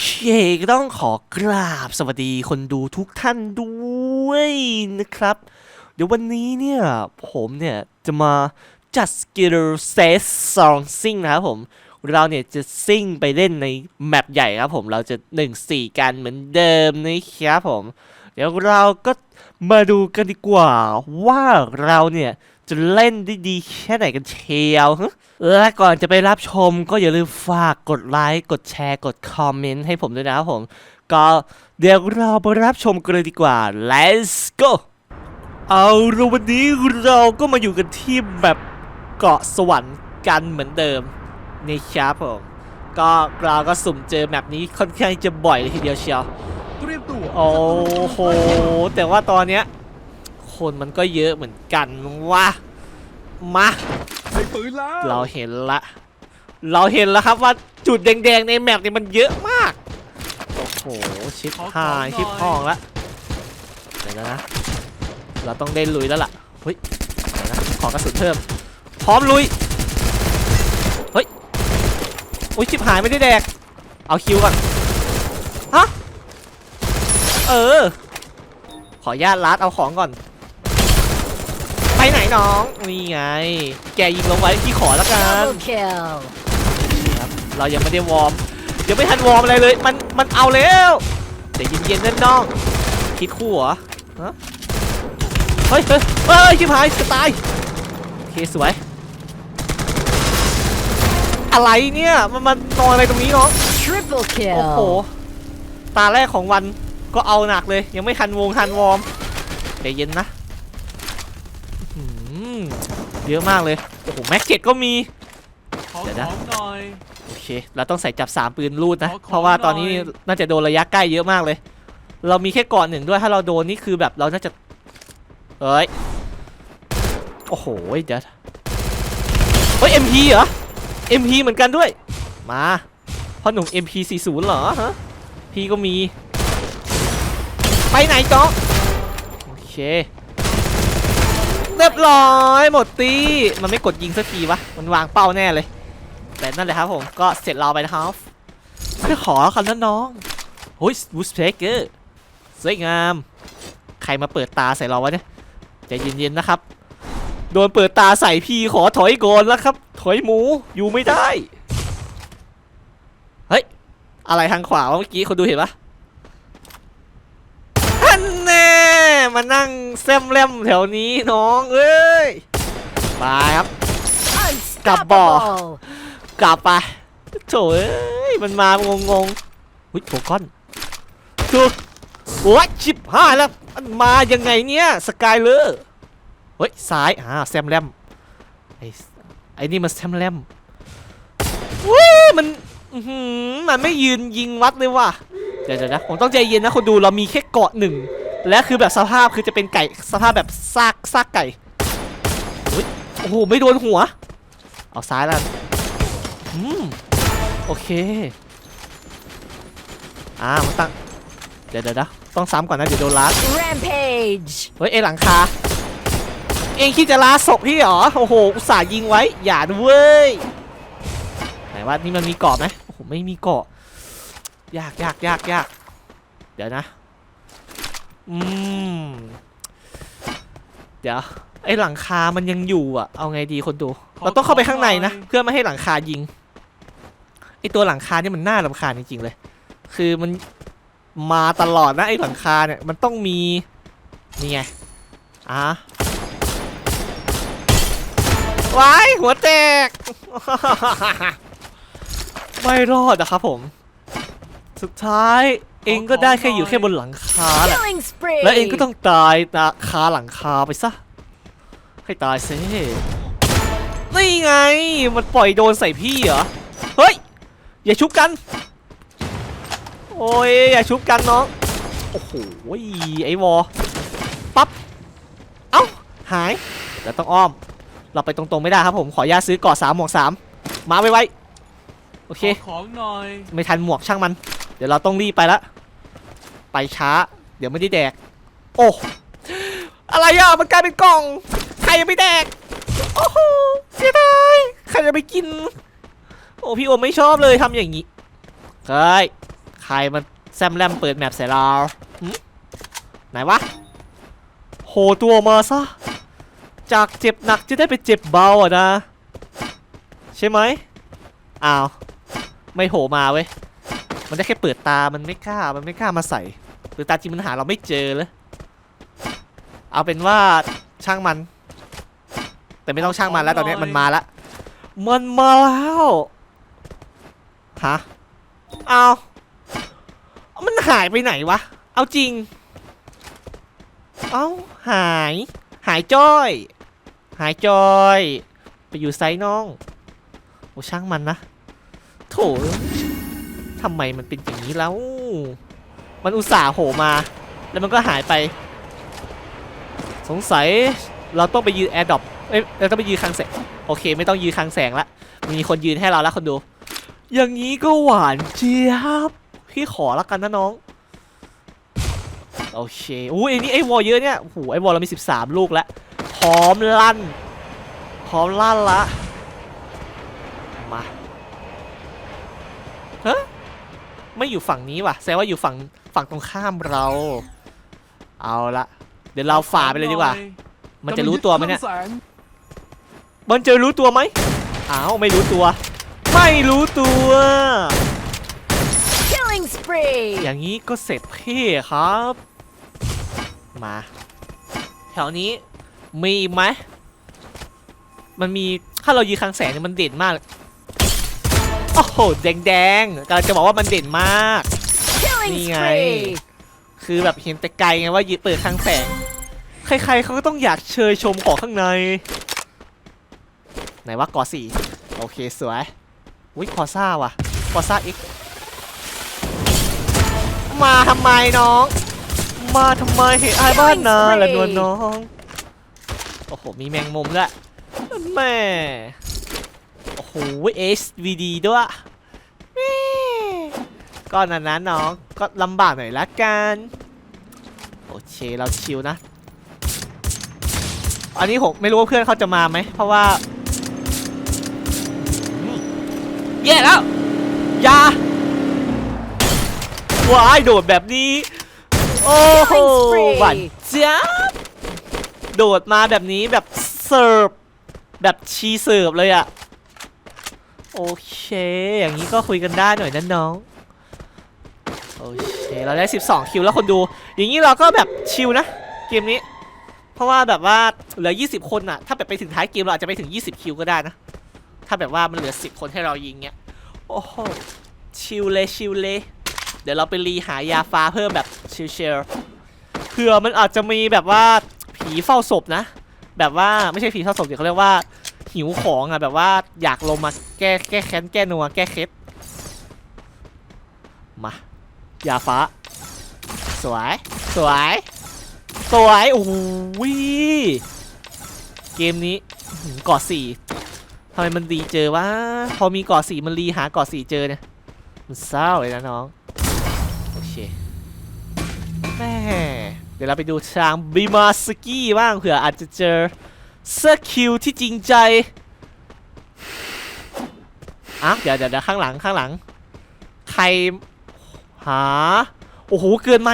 เคก็ต้องขอกราบสวัสดีคนดูทุกท่านด้วยนะครับ เดี๋ยววันนี้เนี่ย ผมเนี่ย จะมาจัดสกิลเซสซองซิ่งนะครับผมเราเนี่ยจะซิ่งไปเล่นในแมปใหญ่ครับผมเราจะ 1-4 กันเหมือนเดิมนะครับผม เดี๋ยวเราก็มาดูกันดีกว่าว่าเราเนี่ย จะเล่นได้ดีแค่ไหนกันเชียวฮะและก่อนจะไปรับชมก็อย่าลืมฝากกดไลค์ กดแชร์ กดคอมเมนต์ให้ผมด้วยนะครับผม ก็เดี๋ยวเราไปรับชมกันเลยดีกว่า let's go เอาละวันนี้เราก็มาอยู่กันที่แบบเกาะสวรรค์กันเหมือนเดิมนี่ครับผม ก็เราก็สุ่มเจอแบบนี้ค่อนข้างจะบ่อยเลยทีเดียวเชียว เตรียมตัวโอ้โห แต่ว่าตอนเนี้ย คนมันก็เยอะเหมือนกันว่ามาใช้ปืนแล้วเราเห็นละ เราเห็นแล้วครับว่าจุดแดงๆในแมปเนี่ยมันเยอะมาก โอ้โห ชิปหายชิปห้องละเดี๋ยวนะ เราต้องได้ลุยแล้วล่ะเฮ้ยเดี๋ยวนะขอกระสุนเพิ่ม พร้อมลุย เฮ้ยอุ้ยชิปหายไม่ได้แดก เอาคิวก่อน ฮะ เออ ขออนุญาตลัดเอาของก่อน ไปไหนน้องนี่ไง แกยิงลงไว้ที่ขอแล้วกัน Double kill. ครับเรายังไม่ได้วอร์มยังไม่ทันวอร์มอะไรเลย มันมันเอาแล้วแต่เย็นๆนั่นน้องคิดคู่เหรอฮะเฮ้ยเฮ้ยเฮ้ยชิบหายจะตายโอเคสวย อะไรเนี่ยมันมันนอนอะไรตรงนี้น้อง Triple โอ้โห kill. ตาแรกของวันก็เอาหนักเลย ยังไม่ทันวงทันวอร์มใจเย็นนะอื้อหือ เยอะมากเลย โอ้โห แม็กเจ็ดก็มี ขอเดี๋ยวขนะองหน่อย โอเค เราต้องใส่จับสามปืนรูดนะ ขอขอเพราะว่าตอนนี้หน่อย น่าจะโดนระยะใกล้เยอะมากเลย เรามีแค่ก่อนหนึ่งด้วย ถ้าเราโดนนี่คือแบบเราน่าจะเฮ้ย โอ้โห เดี๋ยวเฮ้ย MP เหรอ MP เหมือนกันด้วย มาพ่อหนุ่ม MP 40เหรอฮะ พี่ก็มี ไปไหนจ๊อกโอเค เรียบร้อยหมดตีมันไม่กดยิงสักทีวะมันวางเป้าแน่เลย แต่นั่นแหละครับผมก็เสร็จเราไปนะครับเพื่อขอคำนั้นน้องโอ้ยบูสเปกเกอร์สวยงาม ใครมาเปิดตาใส่เราวะเนี่ยใจเย็นๆนะครับ โดนเปิดตาใส่พี่ขอถอยก่อนแล้วครับ ถอยหมูอยู่ไม่ได้ เฮ้ย อะไรทางขวาเมื่อกี้คนดูเห็นปะท่านแน่ มานั่งแซมแลมแถวนี้น้องเอ้ยไปครับ Unstoppable. กลับไปโถเอ้ยมันมางงงๆหุ้ยโถก้อนถูกโอ้ยชิบห้าแล้วมันมายังไงเนี่ยสกายเลอร์เฮ้ยซ้ายอ่าแซมแลมไอ้ไอ้นี่มันแซมแลมว้ยมันมันไม่ยืนยิงวัดเลยว่ะเดี๋ยวเดี๋ยวนะผมต้องใจเย็นนะคนดูเรามีแค่เกาะหนึ่ง และคือแบบสภาพคือจะเป็นไก่สภาพแบบซากซากไก่อุ๊ยโอ้โหไม่โดนหัว เอาซ้ายแล้วกันอืมโอเคอ่ามันตั้งเดี๋ยวเดี๋ยวนะต้องซ้ำก่อนนะเดี๋ยวโดนลัด Rampage. เฮ้ยเอยหลังคา เองคิดจะลาศพพี่เหรอ โอ้โห อุตส่าห์ยิงไว้ อย่าด้วยไหนว่านี่มันมีเกาะไหมโอ้โห ไม่มีเกาะ ยากยากยากยากเดี๋ยวนะ อืม เดี๋ยว ไอหลังคามันยังอยู่อะ เอาไงดีคนดู เราต้องเข้าไปข้างในนะ เพื่อไม่ให้หลังคายิง ไอตัวหลังคาเนี่ยมันน่ารำคาญจริงๆเลย คือมันมาตลอดนะไอหลังคาเนี่ย มันต้องมี นี่ไง อะไว้ายหัวแตก ไม่รอดนะครับผม สุดท้าย เองก็ได้แค่อยู่แค่บนหลังคาแหละ Killing spree. แล้วเองก็ต้องตายนะคาหลังคาไปซะ ให้ตายซินี่ไง มันปล่อยโดนใส่พี่เหรอ เฮ้ย อย่าชุบกัน โอ้ย อย่าชุบกันน้อง โอ้โห ไอ้วอปั๊บ เอ้า หายแล้วต้องอ้อม เราไปตรงๆไม่ได้ครับผม ขออนุญาตซื้อเกาะสามหมวกสามมาไว้ไว้โอเค ขอของหน่อย ไม่ทันหมวกช่างมันเดี๋ยวเราต้องรีบไปละ ไปช้า เดี๋ยวไม่ได้แดก โอ้ อะไรอะ มันกลายเป็นกล่อง ใครยังไม่แดก โอ้โห เสียดาย ใครจะไปกิน โอ้พี่โอมไม่ชอบเลยทำอย่างนี้เฮ้ยใครมันแซมแรมเปิดแมปใส่เราไหนวะ โหตัวมาซะ จากเจ็บหนักจะได้ไปเจ็บเบาอะนะ ใช่ไหมอ้าว ไม่โผล่มาเว้ย มันได้แค่เปิดตา มันไม่กล้า มันไม่กล้ามาใส่ เปิดตาจริงมันหาเราไม่เจอเลย เอาเป็นว่าช่างมัน แต่ไม่ต้องช่างมันแล้วตอนนี้มันมาแล้วมันมาแล้ว ฮะ เอา มันหายไปไหนวะ เอาจริง เอาหาย หายจ้อย หายจ้อย ไปอยู่ไซน้อง โอ้ช่างมันนะ โถ ทำไมมันเป็นอย่างนี้แล้ว มันอุตส่าห์โผลมา แล้วมันก็หายไป สงสัยเราต้องไปยืนแอร์ดรอปเอ้ยเราต้องไปยืนคลังแสง โอเค ไม่ต้องยืนคลังแสงละ มีคนยืนให้เราแล้วคนดู อย่างนี้ก็หวานเจี๊ยบ พี่ขอละกันนะน้อง โอเคอู้ไอ้นี่ไอ้วอลเยอะเนี่ยโอ้โหไอ้วอลเรามี 13 ลูกแล้ว พร้อมลั่น พร้อมลั่นละ มาเฮ้ ไม่อยู่ฝั่งนี้ว่ะแสดงว่าอยู่ฝั่งฝั่งตรงข้ามเรา เอาละเดี๋ยวเราฝ่าไปเลยดีกว่า มันจะรู้ตัวไหมเนี่ยกำลังดครื่องแสงมันจะรู้ตัวไหมอ้าวไม่รู้ตัว ไม่รู้ตัว Killing spree. อย่างนี้ก็เสร็จพี่ครับ มา แถวนี้มีอีกไหมมันมีถ้าเรายืนคลังแสงเนี่ยมันเด่นมาก โอ้โหแดงๆกำลังจะบอกว่ามันเด่นมาก Killing Ni spree. คือแบบเห็นแต่ไกลไงว่ายืนเปิดคลังแสง ใครๆเขาก็ต้องอยากเชยชมของข้างใน ไหนว่ากอสี่โอเคสวยอุ้ยคอซ่าว่ะคอซ่าอีกมาทำไมน้อง มาทำไมเหตุอายบ้านนาและนวลน้อง โอ้โห มีแมงมุมด้วยแม่ โอ้โห HVD ด้วยแม่ก็นั้นนะน้องก็ลำบากหน่อยละกัน โอเค เราชิลนะ อันนี้ผมไม่รู้ว่าเพื่อนเขาจะมาไหม เพราะว่าอืมแย่แล้วอย่าว้ายโดดแบบนี้ โอ้โห Killing spree หวานเจี๊ยบโดดมาแบบนี้แบบเสิร์ฟแบบชีเสิร์ฟเลยอะ โอเค อย่างนี้ก็คุยกันได้หน่อยนะน้อง โอเค เราได้ 12 คิวแล้วคนดู อย่างนี้เราก็แบบชิลนะ เกมนี้ เพราะว่าแบบว่าเหลือ 20 คนอะถ้าแบบไปถึงท้ายเกมเราอาจจะไปถึง 20 คิวก็ได้นะ ถ้าแบบว่ามันเหลือ 10 คนให้เรายิงเงี้ย โอ้โห ชิลเลยชิลเลย เดี๋ยวเราไปรีหายาฟ้าเพิ่มแบบชิลๆเผื่อมันอาจจะมีแบบว่าผีเฝ้าศพนะ แบบว่าไม่ใช่ผีเฝ้าศพเดี๋ยวเขาเรียกว่า หิวของอะแบบว่าอยากลงมาแก้แก้แค้นแก้นัวแก้เคล็ดมายาฟ้า สวย สวย สวยโอ้โหเกมนี้อื้อสี่ทำไมมันดีเจอวะพอมีกาะสี่มันรีหากาะสี่เจอเนี่ยมันเศร้าเลยนะน้องโอเคแม่เดี๋ยวเราไปดูทางบิมาสกี้บ้างเผื่ออาจจะเจอ เสื้อคิวที่จริงใจอะเดี๋ยวเดี๋ยวเดี๋ยวข้างหลังข้างหลัง ใครหา โอ้โห เกินไหม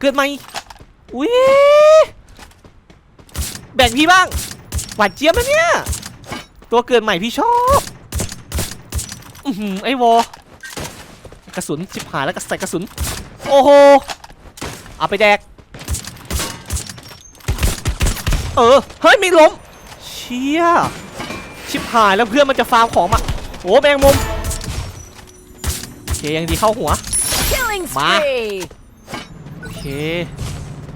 เกินไหมอุ้ยแบ่งพี่บ้าง หวานเจี๊ยบนะเนี่ย ตัวเกินใหม่พี่ชอบอือหือไอ้วอกระสุนชิบหายแล้วก็ใส่กระสุน โอ้โห เอาไปแดก เออ เฮ้ยมีล้ม เชี่ย ชิบหายแล้วเพื่อนมันจะฟาร์มของมาโอ้แมงมุมโอเคยังดีเข้าหัว Killing Ma. spree. โอเค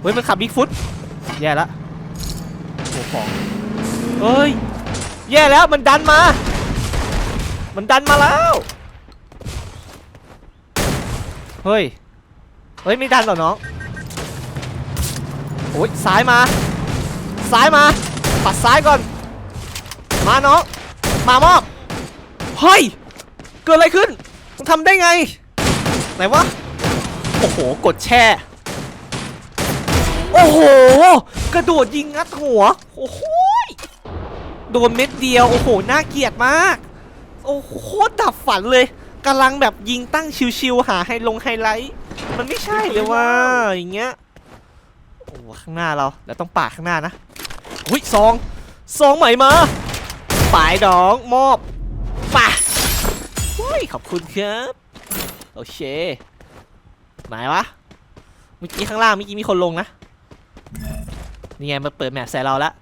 เฮ้ย มันขับบิ๊กฟุต แย่ละโอ้ของเฮ้ย แย่แล้วมันดันมา มันดันมาแล้ว เฮ้ย เฮ้ย ไม่ดันเหรอน้อง โอ้ย ซ้ายมา ซ้ายมา ปัดซ้ายก่อน มาน้องมามอบเฮ้ยเกิดอะไรขึ้นมึงทำได้ไง ไหนวะ โอ้โห กดแช่ โอ้โห กระโดดยิงงัดหัว โอ้โหยโดนเม็ดเดียว โอ้โห น่าเกลียดมาก โอ้โหโคตรดับฝันเลยกำลังแบบยิงตั้งชิวๆหาไฮลงไฮไลท์ มันไม่ใช่เลยว่าอย่างเงี้ย โอ้ข้างหน้าเรา เราต้องปาดข้างหน้านะ ซองซองใหม่มาป่ายดองมอบป่าหุ้ยขอบคุณครับโอเคไหนวะเมื่อกี้ข้างล่างเมื่อกี้มีคนลงนะนี่ไงมาเปิดแมปใส่เราละ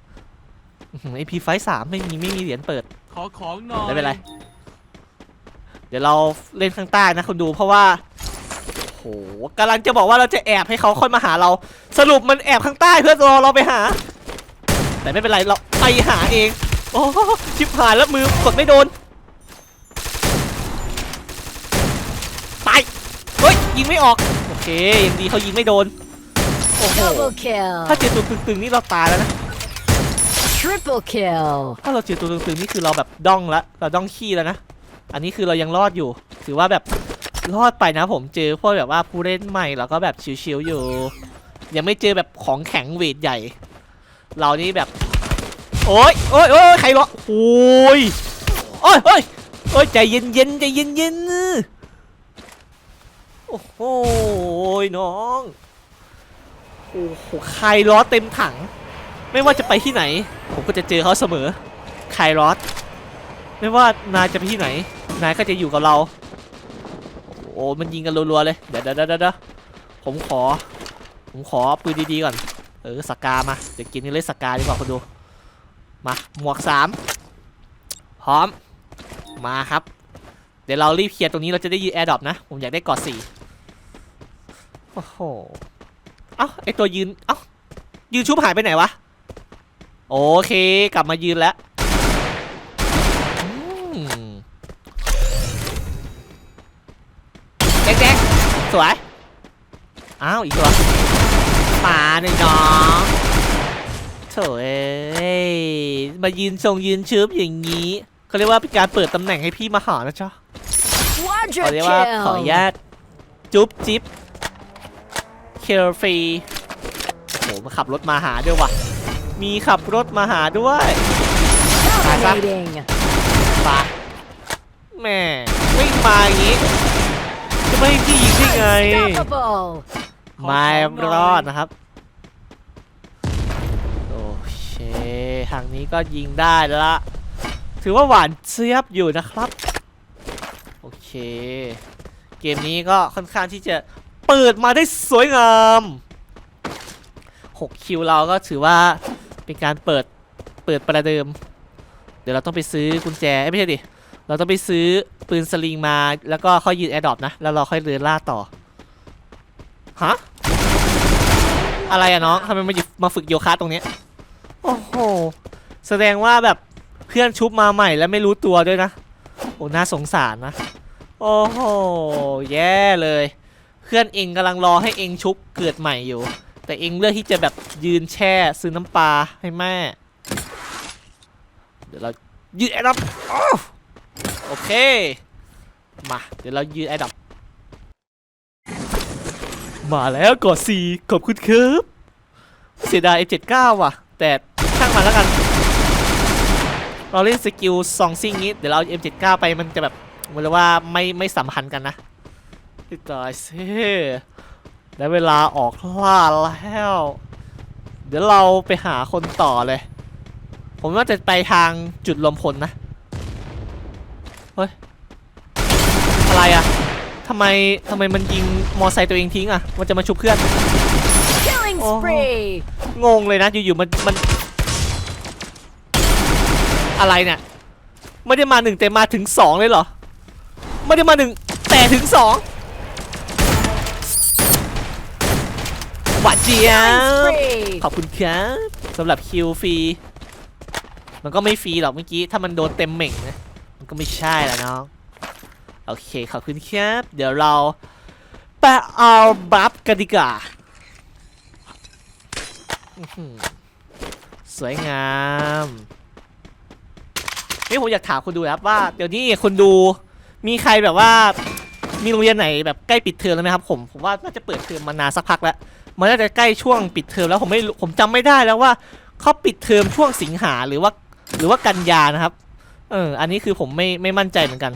ไอพีไฟสามไม่มีไม่มีเหรียญเปิด ขอของหน่อยไม่เป็นไร เดี๋ยวเราเล่นข้างใต้นะคุณดูเพราะว่าโหกำลังจะบอกว่าเราจะแอบให้เขาค่อยมาหาเรา สรุปมันแอบข้างใต้เพื่อรอเราไปหา แต่ไม่เป็นไรเราไปหาเอง โอ้ชิบหายแล้วมือกดไม่โดนไปเฮ้ย ยิงไม่ออก โอเคยังดีเขายิงไม่โดน โอ้โห Double kill. ถ้าเจอตัวตึงๆนี่เราตายแล้วนะ Triple kill. ถ้าเราเจอตัวตึงๆนี่คือเราแบบด้องละเราด้องขี้แล้วนะ อันนี้คือเรายังรอดอยู่ ถือว่าแบบรอดไปนะผมเจอพวกแบบว่าผู้เล่นใหม่เราก็แบบชิวๆอยู่ ยังไม่เจอแบบของแข็งเวทใหญ่ เรานี่แบบ โอ้ยโอ้ยโอ้ยใครเหรอโอ้ยโอ้ยโอ้ยโอ้ยใจเย็นเย็นใจเย็นเย็นโอ้โหน้องโอ้โหใครล้อเต็มถัง ไม่ว่าจะไปที่ไหน ผมก็จะเจอเขาเสมอไครล้อไม่ว่านายจะไปที่ไหน นายก็จะอยู่กับเรา โอ้มันยิงกันรัวๆเลย เดี๋ยวเดี๋ยวเดี๋ยวเดี๋ยวผมขอ ผมขอปืนดีๆก่อน เออสกามา เดี๋ยวกินนี่เลยสกาดีกว่าคนดู มา หมวกสามพร้อม มาครับ เดี๋ยวเรารีบเคลียร์ตรงนี้เราจะได้ยืนแอร์ดรอปนะ ผมอยากได้กอดสี่โอ้โห เอ้าไอตัวยืน เอ้ายืนชุบหายไปไหนวะ โอเค กลับมายืนแล้วแดงๆสวย อ้าว อีกตัว ป่าหนึ่งน้องโถเอ้ยมายืนทรงยืนชืบอย่างนี้เขาเรียกว่าเป็นการเปิดตำแหน่งให้พี่มาหานะจ๊ะ Quadra ขอเรียกว่าขออนุ kill. ญาตจุ๊บจิ๊บเคลฟรีโอ้โหมาขับรถมาหาด้วยว่ะ มีขับรถมาหาด้วย Dominating. ปะแม่วิ่งมาอย่างนี้ จะไม่ให้พี่ยิงได้ไง Unstoppable. ไม่รอดนะครับ โอเคทางนี้ก็ยิงได้แล้วละถือว่าหวานเจี๊ยบอยู่นะครับ โอเค เกมนี้ก็ค่อนข้างที่จะเปิดมาได้สวยงาม6คิวเราก็ถือว่าเป็นการเปิดเปิดประเดิม เดี๋ยวเราต้องไปซื้อกุญแจเอ้ยไม่ใช่ดิ เราต้องไปซื้อปืนสลิงมาแล้วก็ค่อยยืนแอร์ดรอปนะ แล้วเราค่อยเดินล่าต่อ ฮะ อะไรอะน้องทำไมมาหยิบมาฝึกโยคะตรงเนี้ยโอ้โห แสดงว่าแบบเพื่อนชุบมาใหม่แล้วไม่รู้ตัวด้วยนะ โอ้น่าสงสารนะ โอ้โห แย่เลย เพื่อนเองกำลังรอให้เองชุบเกิดใหม่อยู่ แต่เองเลือกที่จะแบบยืนแช่ซื้อน้ำปลาให้แม่ เดี๋ยวเรายืนแอดดับโอเค มา เดี๋ยวเรายืนแอดดับ มาแล้วกดสี่ขอบคุณครับเสียดาย F79 ว่ะ แต่ช่างมันแล้วกัน เราเล่นสกิลซองซิงนี้ เดี๋ยวเรา M79 ไปมันจะแบบเหมือนว่าไม่ไม่สัมพันธ์กันนะตายซิได้เวลาออกล่าแล้ว เดี๋ยวเราไปหาคนต่อเลย ผมว่าจะไปทางจุดรวมพลนะ เฮ้ย ทำไมทำไมมันยิงมอไซค์ตัวเองทิ้งอะมันจะมาชุบเพื่อน Killing Oh. spree. งงเลยนะอยู่ๆมันมัน อะไรเนี่ยไม่ได้มาหนึ่งแต่มาถึงสองเลยเหรอ ไม่ได้มาหนึ่งแต่ถึงสองหวานเจี๊ย Killing บ spree. ขอบคุณครับสำหรับคิวฟรีมันก็ไม่ฟรีหรอกเมื่อกี้ถ้ามันโดนเต็มเหม่งนะมันก็ไม่ใช่แล้วน้อง โอเคขอบคุณครับ เดี๋ยวเราไปเอาบัฟกันดีกว่าสวยงามนี่ผมอยากถามคุณดูนะครับว่าเดี๋ยวนี้คุณดูมีใครแบบว่า มีโรงเรียนไหนแบบใกล้ปิดเทอมแล้วไหมครับผมผมว่าน่าจะเปิดเทอมมานานสักพักแล้วมันน่าจะใกล้ช่วงปิดเทอมแล้วผมไม่ผมจำไม่ได้แล้วว่าเขาปิดเทอมช่วงสิงหาหรือว่า หรือว่ากันยานะครับ เออ อันนี้คือผมไม่ไม่มั่นใจเหมือนกัน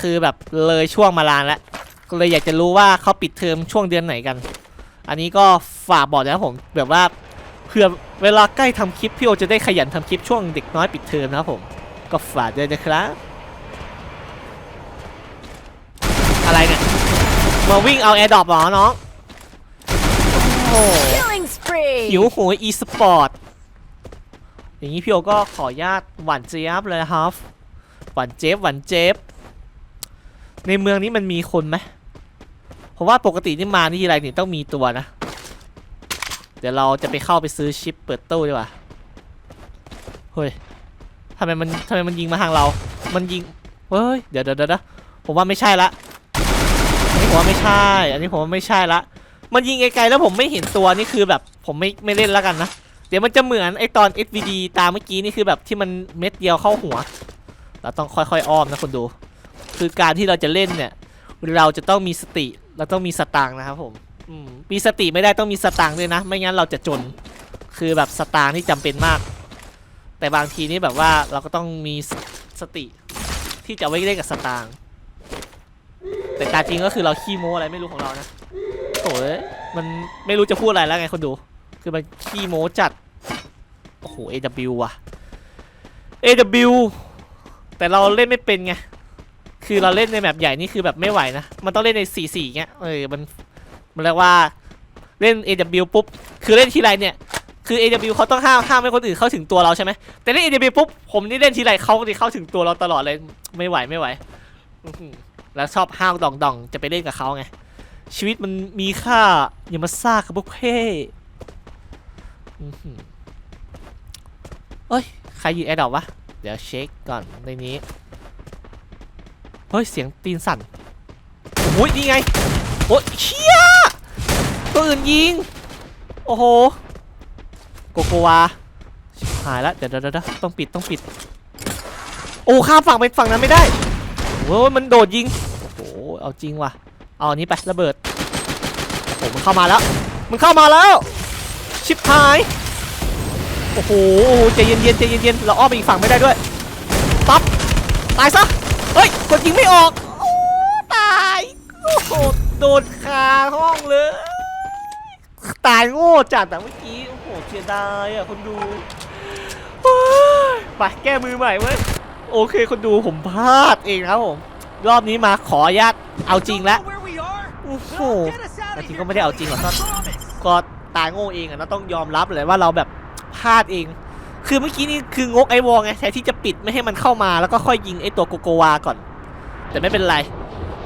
คือแบบเลยช่วงมานานแล้วก็เลยอยากจะรู้ว่าเขาปิดเทอมช่วงเดือนไหนกัน อันนี้ก็ฝากบอกนะครับผมแบบว่าเผื่อเวลาใกล้ทำคลิปพี่โอจะได้ขยันทำคลิปช่วงเด็กน้อยปิดเทอมนะครับผมก็ฝากด้วยนะครับอะไรเนี่ยมาวิ่งเอาแอร์ดรอปเหรอน้องโอ้โห Killing spree. หิวโหยอีสปอร์ตอย่างนี้พี่โอก็ขออนุญาตหวานเจี๊ยบเลยนะครับ หวานเจี๊ยบหวานเจี๊ยบ ในเมืองนี้มันมีคนไหมเพราะว่าปกตินี่มานี่ทีไรนี่ต้องมีตัวนะ เดี๋ยวเราจะไปเข้าไปซื้อชิปเปิดตู้ดีกว่า เฮ้ยทำไมมันทำไมมันยิงมาทางเรา มันยิง เฮ้ย เดี๋ยวเดี๋ยวเดี๋ยวนะผมว่าไม่ใช่ละ อันนี้ผมว่าไม่ใช่ อันนี้ผมว่าไม่ใช่ละ มันยิงไกลๆแล้วผมไม่เห็นตัวนี่คือแบบผมไม่ไม่เล่นแล้วกันนะ เดี๋ยวมันจะเหมือนไอตอน SVD ตามเมื่อกี้นี่คือแบบที่มันเม็ดเดียวเข้าหัว เราต้องค่อยๆอ้อมนะคนดู คือการที่เราจะเล่นเนี่ย เราจะต้องมีสติ เราต้องมีสตางค์นะครับผมมมีสติไม่ได้ต้องมีสตางค์ด้วยนะ ไม่งั้นเราจะจน คือแบบสตางค์นี่จำเป็นมาก แต่บางทีนี่แบบว่าเราก็ต้องมีสสติที่จะไว้เล่นกับสตางค์แต่การจริงก็คือเราขี้โม้อะไรไม่รู้ของเรานะโอ้ยมันไม่รู้จะพูดอะไรแล้วไงคนดู คือมันขี้โม้จัด โอ้โห AW ว่ะ AW แต่เราเล่นไม่เป็นไง คือเราเล่นในแมปใหญ่นี่คือแบบไม่ไหวนะ มันต้องเล่นใน4-4เงี้ย เออ มันมันเรียกว่าเล่น AW ปุ๊บ คือเล่นทีไรเนี่ย คือ AW เขาต้องห้ามห้ามให้คนอื่นเข้าถึงตัวเราใช่ไหม แต่เล่น AW ปุ๊บ ผมนี่เล่นทีไรเขาจะเข้าถึงตัวเราตลอดเลย ไม่ไหวไม่ไหว แล้วชอบห้าวดองดองจะไปเล่นกับเขาไง ชีวิตมันมีค่าอย่ามาซ่ากับพวกเพ่เอ้ย ใครยืนแอดดอกวะ เดี๋ยวเช็คก่อนในนี้ ฮ้ย เสียงตีนสั่นโอ้ยนี่ไง โอ้ยเชี่ยตัวอื่นยิง โอ้โห โกโกวา หายแล้วเดี๋ยวเดี๋ยวเดี๋ยวต้องปิดต้องปิด โอ้ข้ามฝั่งไปฝั่งนั้นไม่ได้โอ้ยมันโดดยิง โอ้โห เอาจริงว่ะ เอาอันนี้ไประเบิด โอ้โห มันเข้ามาแล้ว มันเข้ามาแล้ว ชิบหาย โอ้โหโอ้โหใจเย็นๆใจเย็นๆเราอ้อมไปอีกฝั่งไม่ได้ด้วย ปั๊บ ตายซะ เฮ้ยกดยิงไม่ออกโอ้ตายโอ้โหโดนคาห้องเลย ตายโง่จัดอะเมื่อกี้โอ้โหเสียดายอะคนดูไปแก้มือใหม่เว้ยโอเคคนดูผมพลาดเองครับผมรอบนี้มาขออนุญาตเอาจริงแล้วโอ้โหแต่จริงก็ไม่ได้เอาจริงหรอกก็ Promise. ก็ตายโง่เองอะนะต้องยอมรับเลยว่าเราแบบพลาดเอง คือเมื่อกี้นี่คืองกไอวอลไงแทนที่จะปิดไม่ให้มันเข้ามาแล้วก็ค่อยยิงไอตัวโกโกวาก่อน แต่ไม่เป็นไร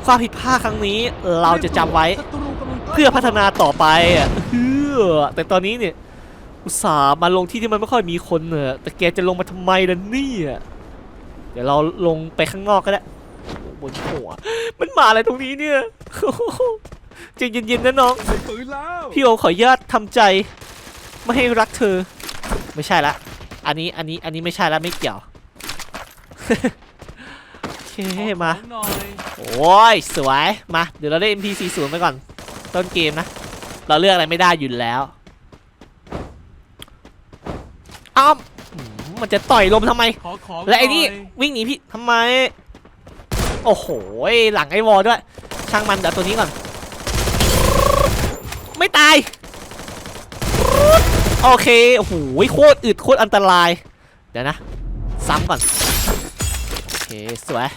ความผิดพลาดครั้งนี้เราจะจำไว้เพื่อพัฒนาต่อไปอะเฮ้อแต่ตอนนี้เนี่ยอุตส่าห์มาลงที่ที่มันไม่ค่อยมีคนเนอะแต่แกจะลงมาทำไมล่ะเนี่ยเดี๋ยวเราลงไปข้างนอกก็ได้บนหัวมันมาอะไรตรงนี้เนี่ยใจเย็นๆนะน้องพี่โอขออนุญาตทำใจ ไม่ให้รักเธอ ไม่ใช่ละ อันนี้อันนี้อันนี้ไม่ใช่ละไม่เกี่ยว โอเคมาขอหน่อยโอ้ยสวยมาเดี๋ยวเราได้ MP40 ไปก่อน ต้นเกมนะ เราเลือกอะไรไม่ได้อยู่แล้วอ้าวหืมมันจะต่อยลมทำไม ขอของและไอ้นี่หยวิ่งหนีพี่ทำไม โอ้โหหลังไอ้วอลด้วย ช่างมันเดี๋ยวตัวนี้ก่อน ไม่ตาย โอเค โอ้โหโคตรอึดโคตรอันตราย เดี๋ยวนะ ซ้ำก่อน โอเค สวย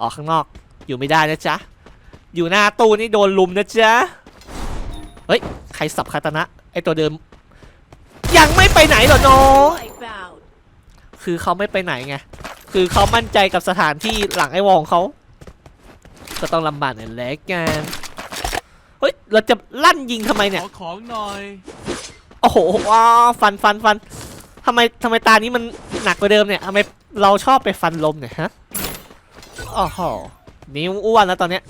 ออกข้างนอก อยู่ไม่ได้นะจ๊ะ อยู่หน้าตู้นี่โดนลุมนะจ๊ะ เฮ้ย ใครสับคาตนะ ไอตัวเดิม ยังไม่ไปไหนหรอน้องคือเขาไม่ไปไหนไง คือเขามั่นใจกับสถานที่หลังไอ้วองเขา ก็ต้องลำบากหน่อยแหล้วกัน เฮ้ย เราจะลั่นยิงทำไมเนี่ย ขอของหน่อย โอ้โหว้าฟันฟันฟันทำไมทำไมตานี้มันหนักกว่าเดิมเนี่ยทำไมเราชอบไปฟันลมเนี่ยฮะโอ้โหนิ้วอ้วนแล้วตอนเนี้ย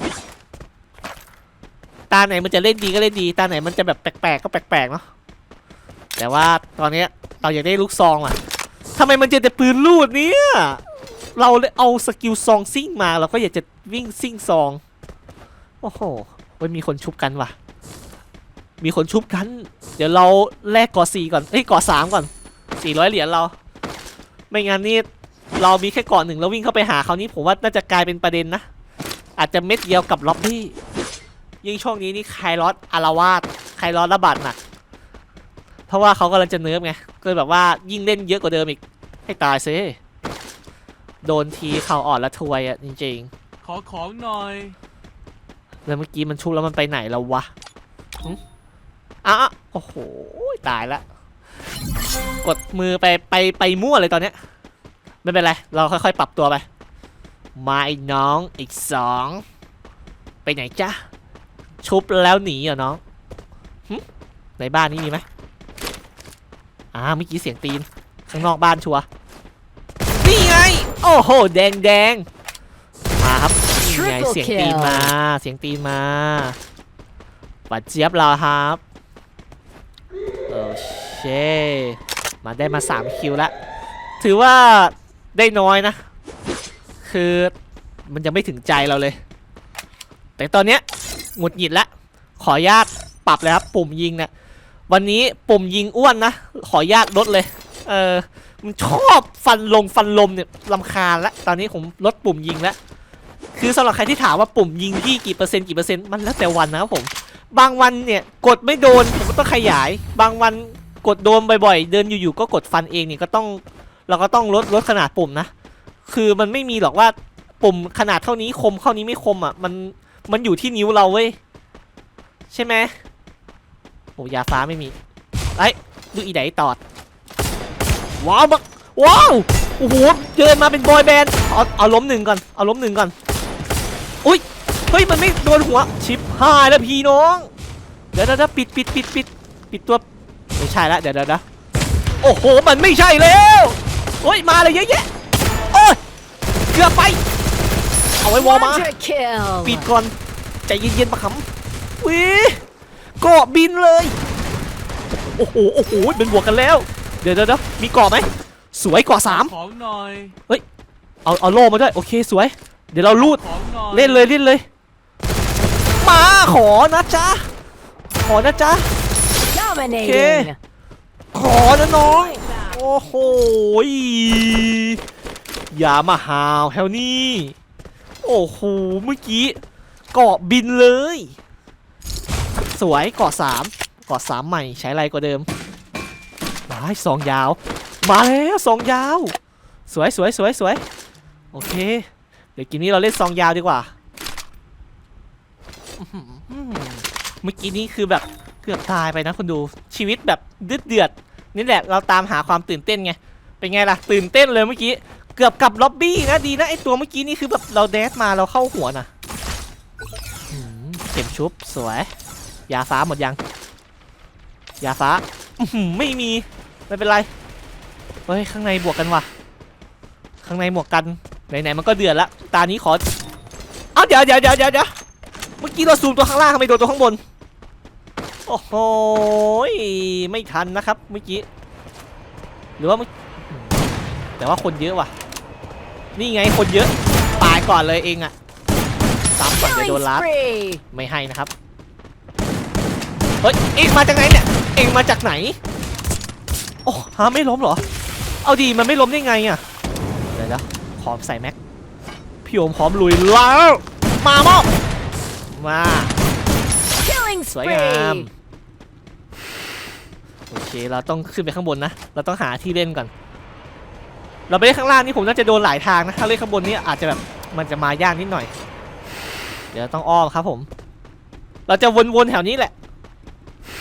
ตาไหนมันจะเล่นดีก็เล่นดี ตาไหนมันจะแบบแปลกๆก็แปลกๆเนาะแต่ว่าตอนเนี้ยเราอยากได้ลูกซองอะทำไมมันเจอแต่ปืนลูดเนี่ยเราเลยเอาสกิลซองซิ่งมาเราก็อยากจะวิ่งซิ่งซองโอ้โหเว้ยมีคนชุบกันว่ะ มีคนชุบกัน เดี๋ยวเราแลกก่อสี่ก่อนเอ้ยก่อสามก่อนสี่ร้อยเหรียญเรา ไม่งั้นนี่เรามีแค่เกาะหนึ่งแล้ววิ่งเข้าไปหาเขานี่ผมว่าน่าจะกลายเป็นประเด็นนะ อาจจะเม็ดเดียวกับล็อบบี้ ยิ่งช่วงนี้นี่ไคลอสอารวาสไคลอสระบาดหนักเพราะว่าเขากำลังจะเนิร์ฟไงก็เลยแบบว่ายิ่งเล่นเยอะกว่าเดิมอีกให้ตายซิโดนทีเข่าอ่อนและทวยอะจริงขอของหน่อยๆแล้วเมื่อกี้มันชุบแล้วมันไปไหนแล้ววะหึ อะโอ้โห ตายละ กดมือไปไปไปมั่วเลยตอนเนี้ย ไม่เป็นไร เราค่อยๆ ปรับตัวไป มาอีกน้องอีกสอง ไปไหนจ๊ะ ชุบแล้วหนีเหรอน้อง ในบ้านนี้มีไหมอ่าเมื่อกี้เสียงตีน ข้างนอกบ้านชัว นี่ไง โอ้โห แดงแดงมาครับนี่ไงเสียงตีนมา เสียงตีนมาปัดเจี๊ยบเราครับ เคมาได้มา 3 คิวแล้ว ถือว่าได้น้อยนะ คือมันยังไม่ถึงใจเราเลย แต่ตอนเนี้ยหงุดหงิดแล้ว ขออนุญาตปรับเลยครับ ปุ่มยิงเนี่ยวันนี้ปุ่มยิงอ้วนนะ ขออนุญาตลดเลย เออมันชอบฟันลงฟันลมเนี่ยลำคาญแล้ว ตอนนี้ผมลดปุ่มยิงแล้วคือสำหรับใครที่ถามว่าปุ่มยิงที่กี่เปอร์เซ็นต์กี่เปอร์เซ็นต์มันแล้วแต่วันนะครับผม บางวันเนี่ยกดไม่โดนผมก็ต้องขยาย บางวัน กดโดนบ่อยๆ เดินอยู่ๆก็กดฟันเองเนี่ยก็ต้องเราก็ต้องลดลดขนาดปุ่มนะ คือมันไม่มีหรอกว่าปุ่มขนาดเท่านี้คมเท่านี้ไม่คมอะมันมันอยู่ที่นิ้วเราเว้ยใช่ไหมโอ้ยาฟ้าไม่มีไอ้ดูอีไดตอดว้าวบักว้าวโอ้โหเดินมาเป็นบอยแบนด์เอาเอาล้มหนึ่งก่อนเอาล้มหนึ่งก่อนอุ้ยเฮ้ยมันไม่โดนหัวชิปหายแล้วพี่น้องเดี๋ยวเดี๋ยวเดี๋ยวปิดปิดปิดปิดปิดตัว ไม่ใช่ละเดี๋ยวเดี๋ยวเดี๋ยวโอ้โห มันไม่ใช่แล้วเฮ้ยมาเลยเยอะแยะโอ้ยเกือบไป เอาไว้วอลมา Quadra kill. ปิดก่อน ใจเย็นๆปะคำวิเกาะบินเลย โอ้โห โอ้โห เป็นบวกกันแล้ว เดี๋ยวเดี๋ยวเดี๋ยวมีเกาะไหม สวยเกาะสามของหน่อยเอา เอาโล่มาด้วย โอเค สวย เดี๋ยวเราลูดของหน่อยเล่นเลยเล่นเลย มาขอนะจ๊ะ ขอนะจ๊ะ Dominating. ขอนะน้อง โอ้โหยอย่ามาหาวแถวนี้ โอ้โห เมื่อกี้เกาะบินเลย สวยเกาะสามเกาะสามใหม่ใช้ไรกว่าเดิมมาให้สองยาว มาแล้วสองยาว สวยสวยสวยสวยโอเค เดี๋ยวกินนี้เราเล่นซองยาวดีกว่าอื้อหือเมื่อกี้นี้คือแบบ เกือบตายไปนะคนดูชีวิตแบบเดือดเดือดนี่แหละเราตามหาความตื่นเต้นไงเป็นไงล่ะตื่นเต้นเลยเมื่อกี้เกือบกับล็อบบี้นะดีนะไอตัวเมื่อกี้นี่คือแบบเราแดสมาเราเข้าหัวนะเข็มชุบสวยยาฟ้าหมดยังยาฟ้าไม่มีไม่เป็นไรเฮ้ยข้างในบวกกันว่ะ ข้างในบวกกันไหนๆมันก็เดือดละตานี้ขอเอ้าวเดี๋ยวเดี๋ยวเดี๋ยวเดี๋ยวเมื่อกี้เราซูมตัวข้างล่างทำไมโดนตัวข้างบน โอ้โหยไม่ทันนะครับเมื่อกี้หรือว่าเมื่อแต่ว่าคนเยอะว่ะ นี่ไงคนเยอะตายก่อนเลยเองอะซ้ำก่อนเดี๋ยว Killing โดนลัด spree. ไม่ให้นะครับเฮ้ยเอ็งมาจากไหนเนี่ยเอ็งมาจากไหนโอ้ฮะไม่ล้มเหรอ เอาดีมันไม่ล้มได้ไงอะเดี๋ยวนะพร้อมใส่แม็กพี่โอมพร้อมลุยแล้วมามอบมา Killing สวยงาม spree. โอเค เราต้องขึ้นไปข้างบนนะ เราต้องหาที่เล่นก่อน เราไปเล่นข้างล่างนี่ผมน่าจะโดนหลายทางนะ ถ้าเล่นข้างบนนี่อาจจะแบบมันจะมายากนิดหน่อย เดี๋ยวต้องอ้อมครับผม เราจะวนๆแถวนี้แหละ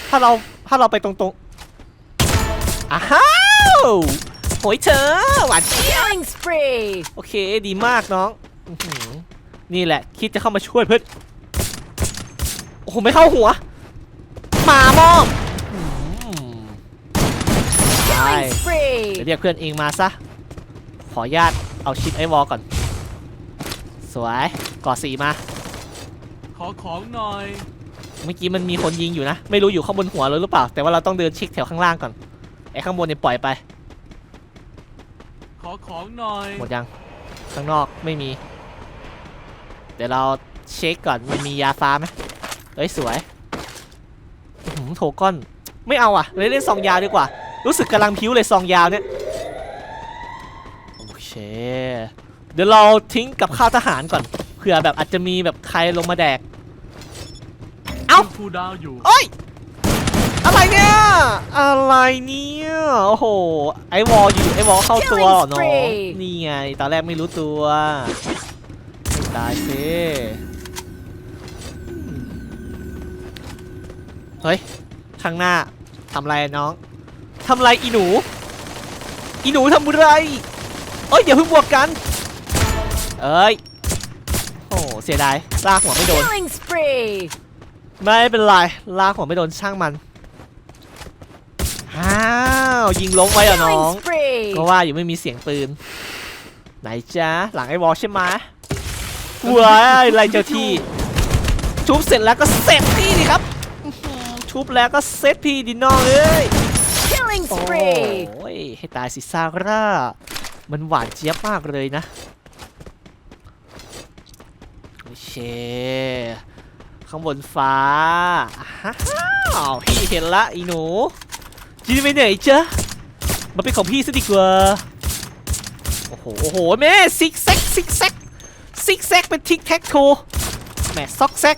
ถ้าเราถ้าเราไปตรงๆอ้าวโหยเธอหวาน Killing spree. โอเคดีมากน้องอื้อหือนี่แหละ คิดจะเข้ามาช่วยเพื่อนโอ้โหไม่เข้าหัวมามอบอืม ได้ Killing spree. เดี๋ยวเรียกเพื่อนเองมาซะ ขออนุญาตเอาชิปไอวอลก่อน สวยก่อสีมา ขอของหน่อย เมื่อกี้มันมีคนยิงอยู่นะ ไม่รู้อยู่ข้างบนหัวเราหรือเปล่า แต่ว่าเราต้องเดินเช็คแถวข้างล่างก่อน ไอ้ข้างบนเนี่ยปล่อยไป ขอของหน่อย หมดยัง ข้างนอกไม่มี เดี๋ยวเราเช็คก่อนมันมียาฟ้าไหมเฮ้ยสวยอื้อหือโถก้อน ไม่เอาอะเลยเล่นซองยาวดีกว่า รู้สึกกำลังพิ้วเลยซองยาวเนี่ยโอเค เดี๋ยวเราทิ้งกับข้าวทหารก่อนเผื่อแบบอาจจะมีแบบใครลงมาแดก เอ้าคูลดาวน์อยู่โอ้ย อะไรเนี่ย อะไรเนี่ย โอ้โห ไอวอลอยู่ไอวอลเข้าตัวเหรอน้อง Killing spree นี่ไง ตอนแรกไม่รู้ตัว ตายสิอืมเฮ้ย ข้างหน้าทำอะไรอะน้อง ทำอะไรอีหนู อีหนูทำอะไรเอ้ยอย่าเพิ่งบวกกัน เอ้ย โอ้เสียดายลากหัวไม่โดน Killing spree. ไม่เป็นไรลากหัวไม่โดนช่างมัน อ้าว ยิงล้มไว้เหรอน้อง Killing spree. ก็ว่าอยู่ไม่มีเสียงปืน ไหนจ้าหลังไอ้วอลใช่ไหมว้ายไรเจ้าที่ชุบเสร็จแล้วก็เซตพี่ดิครับอื้อหือชุบแล้วก็เซตพี่ดิน้องเอ้ย Killing โอ้ยให้ตายสิซาร่า มันหวานเจี๊ยบมากเลยนะ โอเค ข้างบนฟ้าอ้าวพี่เห็นละอีหนูจีนไปไหนจ๊ะมาเป็นของพี่ซะดีกว่า โอ้โห โอ้โห แม่ซิกแซกซิกแซกซิกแซกเป็นทิกแท็กโทแม่ซอกแซก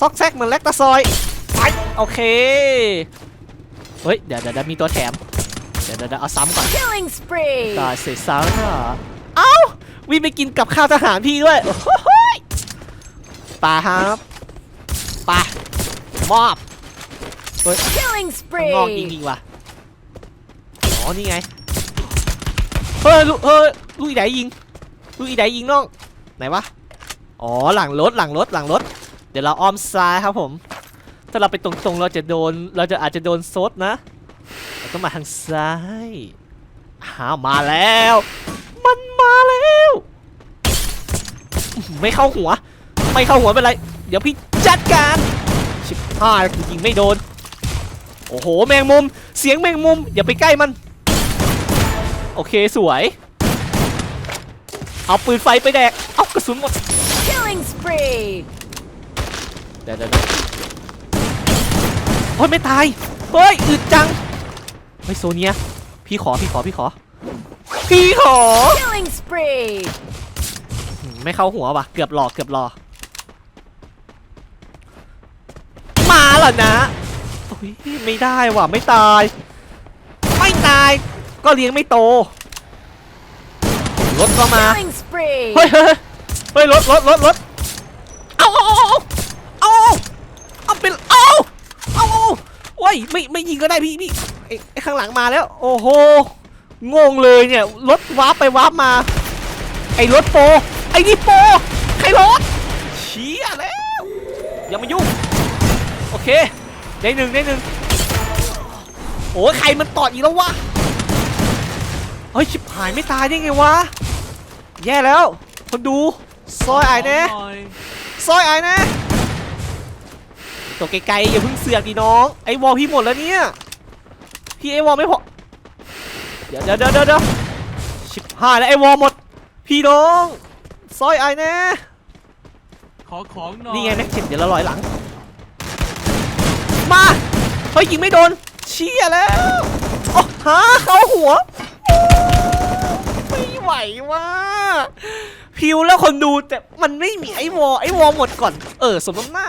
ซอกแซกเหมือนแลคตาซอยไปโอเค เฮ้ยเดี๋ยวเดี๋ยวเดี๋ยวมีตัวแถมเดี๋ยวเดี๋ยวเดี๋ยวเอาซ้ำก่อน Killing spree. ตายเสร็จซ้ำอะเอ้าวิ่งไปกินกับข้าวทหารพี่ด้วยโอ้โหยปลาครับปลามอบ Killing ข้างนอกจ spree. ริงๆว่ะอ๋อนี่ไง เฮ้ยลูกเฮ้ยลูกอีไดยิง ลูกอีไดยิงน้อง ไหนวะ อ๋อหลังรถหลังรถหลังรถ เดี๋ยวเราอ้อมซ้ายครับผม ถ้าเราไปตรงๆเราจะโดนเราจะอาจจะโดนซดนะเราต้องมาทางซ้ายอ้าวมาแล้ว มันมาแล้วอื้อหือไม่เข้าหัว ไม่เข้าหัวเป็นไร เดี๋ยวพี่จัดการชิบหายกูยิงไม่โดน โอ้โหแมงมุม เสียงแมงมุม อย่าไปใกล้มัน โอเคสวย เอาปืนไฟไปแดก เอากระสุนหมด Killing spree. เดี๋ยวเดี๋ยวเดี๋ยว โอ้ยไม่ตาย เฮ้ยอึดจังเฮ้ยโซเนีย พี่ขอพี่ขอพี่ขอ พี่ขอ Killing spree. อืมไม่เข้าหัวว่ะ เกือบหลอกเกือบหลอกมาเหรอนะโอ้ยไม่ได้ว่ะ ไม่ตาย ไม่ตาย ก็เลี้ยงไม่โต รถก็มา Killing spree. เฮ้ยเฮ้ยเฮ้ยเฮ้ยรถรถรถรถเอาเอาเอาเอาเอาเอาเป็นเอาเอาเอา โอ้ยไม่ไม่ยิงก็ได้พี่พี่ไอ้ไอ้ข้างหลังมาแล้ว โอ้โหงงเลยเนี่ยรถวาร์ปไปวาร์ปมา ไอ้รถโปรไอ้นี่โปรใครรถเชี่ยแล้วอย่ามายุ่งโอเคได้หนึ่งได้หนึ่งโอ้ยใครมันตอดอีกแล้ววะเฮ้ยชิบหายไม่ตายได้ไงวะแย่แล้ว คนดูซอยไอ้แน่ขอหน่อยซอยไอ้แน่ ตัวไกลๆอย่าเพิ่งเสือกดิน้อง ไอ้วอลพี่หมดแล้วเนี่ย พี่ไอ้วอลไม่พอ เดี๋ยวเดี๋ยวเดี๋ยวเดี๋ยวชิบหายแล้วไอ้วอลหมด พี่น้อง ซอยไอ้แน่ขอของหน่อยนี่ไงแม็กเจ็ดเดี๋ยวเราลอยหลัง มา เฮ้ยยิงไม่โดน เชี่ยแล้วโอ้หาเข้าหัว ไม่ไหวว่ะพิวแล้วคนดูแต่มันไม่มีไอ้วอไอ้วอหมดก่อน เออ สมน้ำหน้า